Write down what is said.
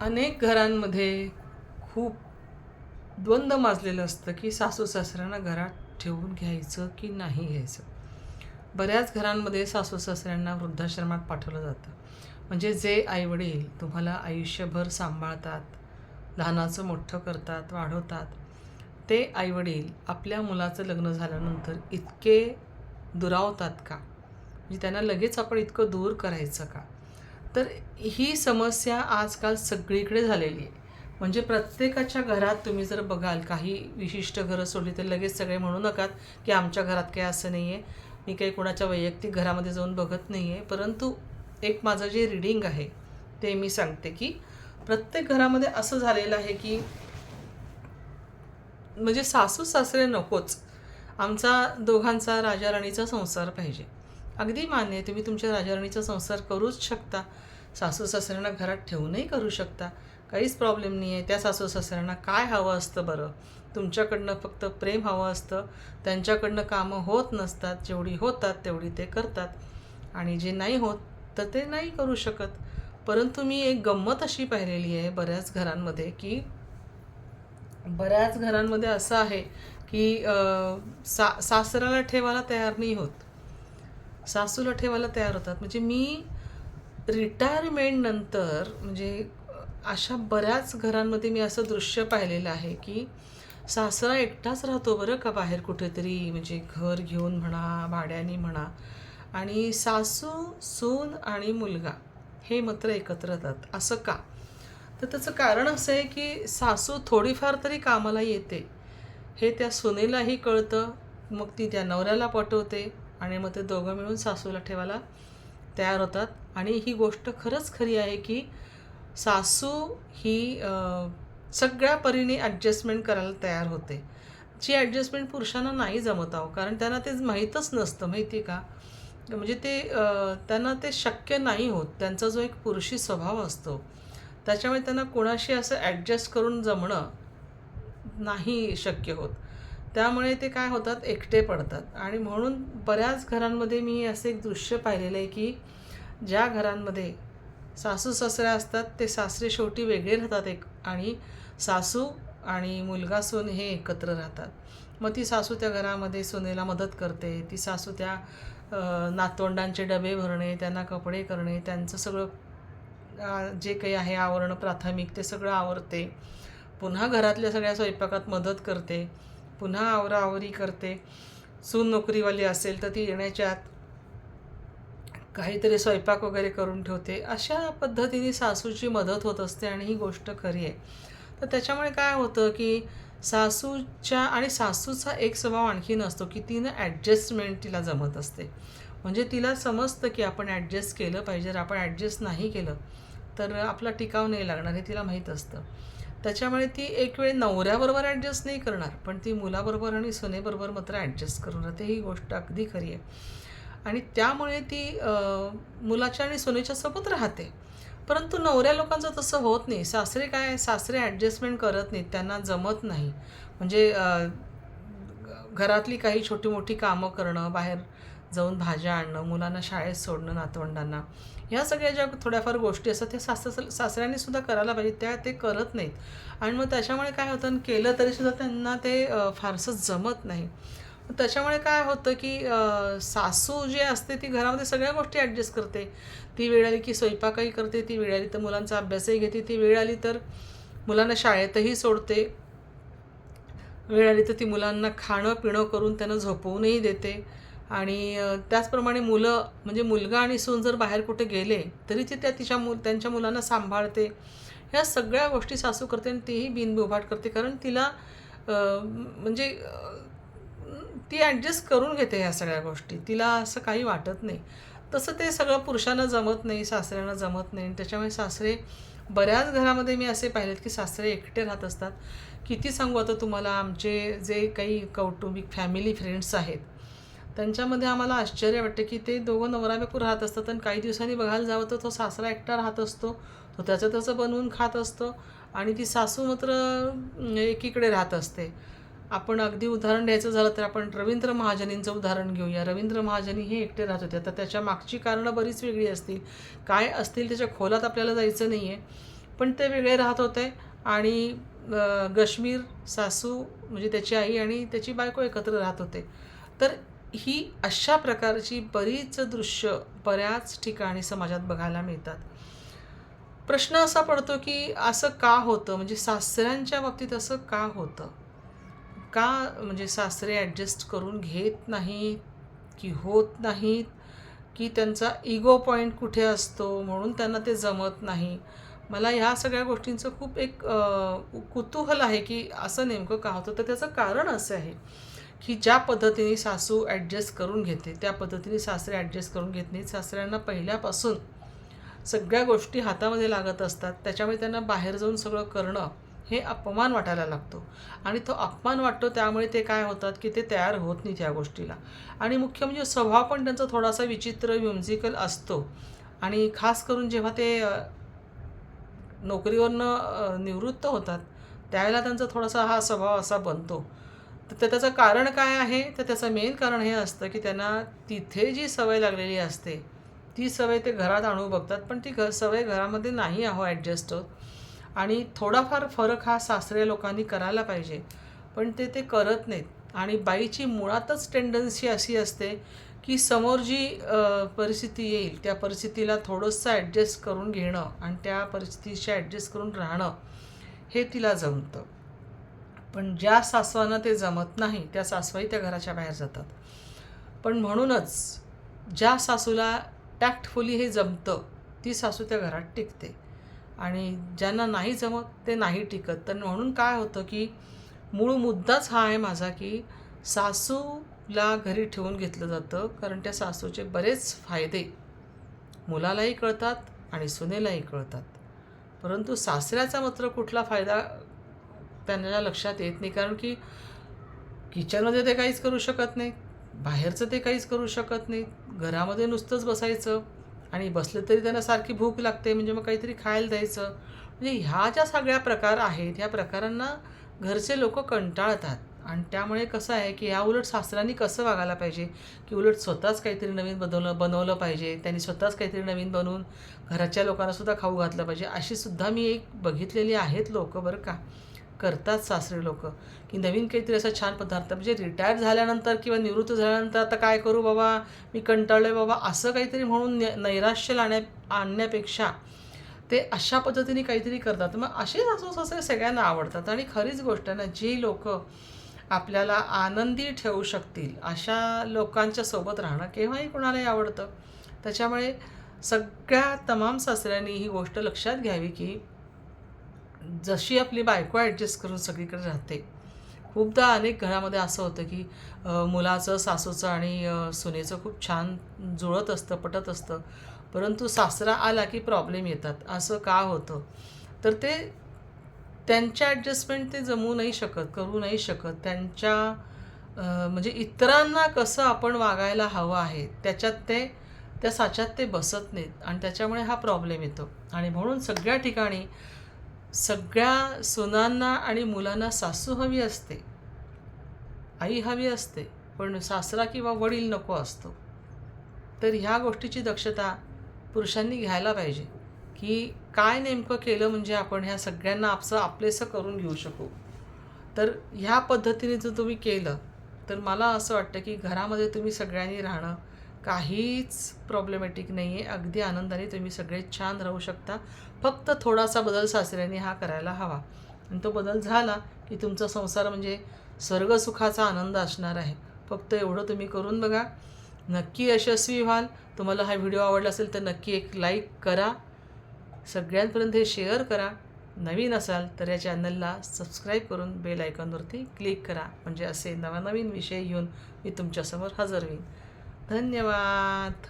अनेक घरांमध्ये खूप द्वंद्व माजलेलं असतं की सासू सासऱ्यांना घरात ठेवून घ्यायचं की नाही घ्यायचं. बऱ्याच घरांमध्ये सासू सासऱ्यांना वृद्धाश्रमात पाठवलं जातं. म्हणजे जे आईवडील तुम्हाला आयुष्यभर सांभाळतात लहानाचं मोठं करतात वाढवतात ते आईवडील आपल्या मुलाचं लग्न झाल्यानंतर इतके दुरावतात का? म्हणजे त्यांना लगेच आपण इतकं दूर करायचं का? तर ही समस्या आजकाल सगळीकडे झालेली आहे. म्हणजे प्रत्येकाच्या घरात तुम्ही जर बघाल काही विशिष्ट घरं सोडली तर लगेच सगळे म्हणू नकात की आमच्या घरात काही असं नाही आहे मी काही कोणाच्या वैयक्तिक घरामध्ये जाऊन बघत नाही आहे परंतु एक माझं जे रिडिंग आहे ते मी सांगते की प्रत्येक घरामध्ये असं झालेलं आहे की म्हणजे सासू सासरे नकोच. आमचा दोघांचा राजा राणीचा संसार पाहिजे. अगदी मान्य आहे तुम्ही तुमच्या राजाराणीचा संसार करूच शकता. सासू सासऱ्यांना घरात ठेवूनही करू शकता. काहीच प्रॉब्लेम नाही आहे त्या सासू सासऱ्यांना काय हवं असतं बरं? तुमच्याकडनं फक्त प्रेम हवं असतं. त्यांच्याकडनं कामं होत नसतात. जेवढी होतात तेवढी ते करतात. आणि जे नाही होत तर ते नाही करू शकत. परंतु मी एक गंमत अशी पाहिलेली आहे बऱ्याच घरांमध्ये की बऱ्याच घरांमध्ये असं आहे की सा सासऱ्याला ठेवायला तयार नाही होत. सासूला ठेवायला तयार होतात. म्हणजे मी रिटायरमेंट नंतर म्हणजे अशा बऱ्याच घरांमध्ये मी असं दृश्य पाहिलेलं आहे की सासरा एकटाच राहतो बरं का बाहेर कुठेतरी म्हणजे घर घेऊन म्हणा भाड्याने म्हणा. आणि सासू सून आणि मुलगा हे मात्र एकत्र राहतात असं का? तर त्याचं कारण असं आहे की सासू थोडीफार तरी कामाला येते. हे त्या सुनेलाही कळतं. मग ती त्या नवऱ्याला पटवते आणि मग ते दोघं मिळून सासूला ठेवायला तयार होतात. आणि ही गोष्ट खरंच खरी आहे की सासू ही सगळ्या परीने ॲडजस्टमेंट करायला तयार होते. जी ॲडजस्टमेंट पुरुषांना नाही जमत आहो कारण त्यांना ते माहीतच नसतं माहिती आहे का? म्हणजे ते त्यांना ते शक्य नाही होत. त्यांचा जो एक पुरुषी स्वभाव असतो त्याच्यामुळे त्यांना कोणाशी असं ॲडजस्ट करून जमणं नाही शक्य होत. त्यामुळे ते काय होतात? एकटे पडतात. आणि म्हणून बऱ्याच घरांमध्ये मी असे एक दृश्य पाहिलेलं आहे की ज्या घरांमध्ये सासू सासऱ्या असतात ते सासरे शेवटी वेगळे राहतात एक आणि सासू आणि मुलगा सून हे एकत्र राहतात. मग ती सासू त्या घरामध्ये सुनेला मदत करते ती सासू त्या नातवंडांचे डबे भरणे त्यांना कपडे करणे त्यांचं सगळं जे काही आहे आवरणं प्राथमिक ते सगळं आवरते. पुन्हा घरातल्या सगळ्या स्वयंपाकात मदत करते. पुन्हा आवराआवरी करते. सून नोकरीवाली असेल तर ती येण्याच्या आत काहीतरी स्वयंपाक वगैरे करून ठेवते. अशा पद्धतीने सासूची मदत होत असते आणि ही गोष्ट खरी आहे. तर त्याच्यामुळे काय होतं की सासूच्या आणि सासूचा एक स्वभाव आणखीन असतो की तिनं ॲडजस्टमेंट तिला जमत असते. म्हणजे तिला समजतं की आपण ॲडजस्ट केलं पाहिजे. जर आपण ॲडजस्ट नाही केलं तर आपला टिकाव नाही लागणार हे तिला माहीत असतं. त्याच्यामुळे ती एक वेळ नवऱ्याबरोबर ॲडजस्ट नाही करणार पण ती मुलाबरोबर आणि सुनेबरोबर मात्र ॲडजस्ट करून राहते. ही गोष्ट अगदी खरी आहे. आणि त्यामुळे ती मुलाच्या आणि सुनेच्या सोबत राहते. परंतु नवऱ्या लोकांचं तसं होत नाही. सासरे काय सासरे ॲडजस्टमेंट करत नाहीत. त्यांना जमत नाही. म्हणजे घरातली काही छोटी मोठी कामं करणं बाहेर जाऊन भाज्या आणणं मुलांना शाळेत सोडणं नातवंडांना. ह्या सगळ्या ज्या थोड्याफार गोष्टी असतात त्या सास सासऱ्यांनी सुद्धा करायला पाहिजे. त्या ते करत नाहीत. आणि मग त्याच्यामुळे काय होतं केलं तरीसुद्धा त्यांना ते फारसं जमत नाही. त्याच्यामुळे काय होतं की सासू जी असते ती घरामध्ये सगळ्या गोष्टी ॲडजस्ट करते. ती वेळ आली की स्वयंपाकही करते ती वेळ आली तर मुलांचा अभ्यासही घेते ती वेळ आली तर मुलांना शाळेतही सोडते. वेळ आली तर ती मुलांना खाणं पिणं करून त्यांना झोपवूनही देते. आणि त्याचप्रमाणे मुलं म्हणजे मुलगा आणि सून जर बाहेर कुठे गेले तरी ती त्या तिच्या मु त्यांच्या मुलांना सांभाळते. ह्या सगळ्या गोष्टी सासू करते आणि तीही बिनबोभाट करते कारण तिला म्हणजे ती ॲडजस्ट करून घेते ह्या सगळ्या गोष्टी. तिला असं काही वाटत नाही. तसं ते सगळं पुरुषांना जमत नाही सासऱ्यांना जमत नाही. आणि त्याच्यामुळे सासरे बऱ्याच घरामध्ये मी असे पाहिलेत की सासरे एकटे राहत असतात. किती सांगू आता तुम्हाला आमचे जे काही कौटुंबिक फॅमिली फ्रेंड्स आहेत त्यांच्यामध्ये आम्हाला आश्चर्य वाटतं की ते दोघं नवरा बायको राहत असतात आणि काही दिवसांनी बघायला जावं तर तो सासरा एकटा राहत असतो. तो त्याचं त्याचं बनवून खात असतो आणि ती सासू मात्र एकीकडे राहत असते. आपण अगदी उदाहरण द्यायचं झालं तर आपण रवींद्र महाजनींचं उदाहरण घेऊया. रवींद्र महाजनी हे एकटे राहत होते. आता त्याच्या मागची कारणं बरीच वेगळी असतील. काय असतील त्याच्या खोलात आपल्याला जायचं नाही आहे पण ते वेगळे राहत होते आणि गश्मीर सासू म्हणजे त्याची आई आणि त्याची बायको एकत्र राहत होते. तर ही अशा प्रकारची बरीच दृश्य बऱ्याच ठिकाणी समाजात बघायला मिळतात. प्रश्न असा पडतो की असं का होतं? म्हणजे सासऱ्यांच्या बाबतीत असं का होतं? का म्हणजे सासरे ॲडजस्ट करून घेत नाहीत? की होत नाहीत? की त्यांचा इगो पॉईंट कुठे असतो? म्हणून त्यांना ते जमत नाही. मला ह्या सगळ्या गोष्टींचं खूप एक कुतूहल आहे की असं नेमकं का होतं? तर त्याचं कारण असं आहे. की ज्या पद्धतीने सासू ॲडजस्ट करून घेते त्या पद्धतीने सासरे ॲडजस्ट करून घेत नाहीत. सासऱ्यांना पहिल्यापासून सगळ्या गोष्टी हातामध्ये लागत असतात. त्याच्यामुळे त्यांना बाहेर जाऊन सगळं करणं हे अपमान वाटायला लागतो. आणि तो अपमान वाटतो त्यामुळे ते काय होतात की ते तयार होत नाही त्या गोष्टीला. आणि मुख्य म्हणजे स्वभाव पण त्यांचा थोडासा विचित्र म्युझिकल असतो. आणि खास करून जेव्हा ते नोकरीवरनं निवृत्त होतात त्यावेळेला त्यांचा थोडासा हा स्वभाव असा बनतो. तर त्या- त्याचं कारण काय आहे? तर त्याचं मेन कारण हे असतं की त्यांना तिथे जी सवय लागलेली असते ती सवय ते घरात आणू बघतात. पण ती घ सवय घरामध्ये नाही आहो ॲडजस्ट होत. आणि थोडाफार फरक हा सासऱ्या लोकांनी करायला पाहिजे. पण ते ते करत नाहीत. आणि बाईची मुळातच टेंडन्सी अशी असते की समोर जी परिस्थिती येईल त्या परिस्थितीला थोडंसं ॲडजस्ट करून घेणं आणि त्या परिस्थितीशी ॲडजस्ट करून राहणं हे तिला जमतं. पण ज्या सासवांना ते जमत नाही त्या सासवाई त्या घराच्या बाहेर जातात. पण म्हणूनच ज्या सासूला टॅक्टफुली हे जमतं ती सासू त्या घरात टिकते. आणि ज्यांना नाही जमत ते नाही टिकत. तर म्हणून काय होतं की मूळ मुद्दाच हा आहे माझा की सासूला घरी ठेवून घेतलं जातं कारण त्या सासूचे बरेच फायदे मुलालाही कळतात आणि सुनेलाही कळतात. परंतु सासऱ्याचा मात्र कुठला फायदा त्यांना लक्षात येत नाही कारण की किचनमध्ये ते काहीच करू शकत नाही बाहेरचं ते काहीच करू शकत नाही घरामध्ये नुसतंच बसायचं आणि बसलं तरी त्यांना सारखी भूक लागते म्हणजे मग काहीतरी खायला द्यायचं. म्हणजे ह्या ज्या सगळ्या प्रकार आहेत ह्या प्रकारांना घरचे लोक कंटाळतात. आणि त्यामुळे कसं आहे की ह्या उलट सासऱ्यांनी कसं वागायला पाहिजे की उलट स्वतःच काहीतरी नवीन बनवलं बनवलं पाहिजे त्यांनी स्वतःच काहीतरी नवीन बनवून घराच्या लोकांनासुद्धा खाऊ घातलं पाहिजे अशीसुद्धा मी एक बघितलेली आहेत लोक बरं का. करतात सासरे लोक. की नवीन काहीतरी असा छान पदार्थ म्हणजे रिटायर झाल्यानंतर किंवा निवृत्त झाल्यानंतर आता काय करू बाबा? मी कंटाळलोय बाबा. असं काहीतरी म्हणून नै- नैराश्य लाण्या आणण्यापेक्षा ते अशा पद्धतीने काहीतरी करतात. मग असे सासू सासरे सगळ्यांना आवडतात. आणि खरीच गोष्ट आहे ना जी लोक आपल्याला आनंदी ठेवू शकतील अशा लोकांच्या सोबत राहणं केव्हाही कोणालाही आवडतं. त्याच्यामुळे सगळ्या तमाम सासऱ्यांनी ही गोष्ट लक्षात घ्यावी की जशी आपली बायको ॲडजस्ट करून सगळीकडे राहते. खूपदा अनेक घरामध्ये असं होतं की मुलाचं सासूचं आणि सुनेचं खूप छान जुळत असतं पटत असतं. परंतु सासरा आला की प्रॉब्लेम येतात. असं का होतं? तर ते त्यांच्या ॲडजस्टमेंट ते जमू नाही शकत करू नाही शकत. त्यांच्या म्हणजे इतरांना कसं आपण वागायला हवं आहे त्याच्यात ते त्या साच्यात ते बसत नाहीत. आणि त्याच्यामुळे हा प्रॉब्लेम येतो. आणि म्हणून सगळ्या ठिकाणी सगळ्या सुनांना आणि मुलांना सासू हवी असते. आई हवी असते पण सासरा किंवा वडील नको असतो. तर ह्या गोष्टीची दक्षता पुरुषांनी घ्यायला पाहिजे की काय नेमकं केलं म्हणजे आपण ह्या सगळ्यांना आपसं आपलेसं करून घेऊ शकू. तर ह्या पद्धतीने जर तुम्ही केलं तर मला असं वाटतं की घरामध्ये तुम्ही सगळ्यांनी राहणं काहीच प्रॉब्लेमॅटिक नाही आहे अगदी आनंदाने तुम्ही सगळे छान राहू शकता. फक्त थोडासा बदल सासऱ्याने हा करायला हवा. आणि तो बदल झाला की तुमचा संसार म्हणजे स्वर्गसुखाचा आनंद असणार आहे. फक्त एवढं तुम्ही करून बघा. नक्की यशस्वी व्हाल. तुम्हाला हा व्हिडिओ आवडला असेल तर नक्की एक लाईक करा. सगळ्यांपर्यंत हे शेअर करा. नवीन असाल तर या चॅनलला सबस्क्राईब करून बेल आयकॉनवरती क्लिक करा. म्हणजे असे नवनवीन विषय घेऊन मी तुमच्यासमोर हजर होईन. धन्यवाद.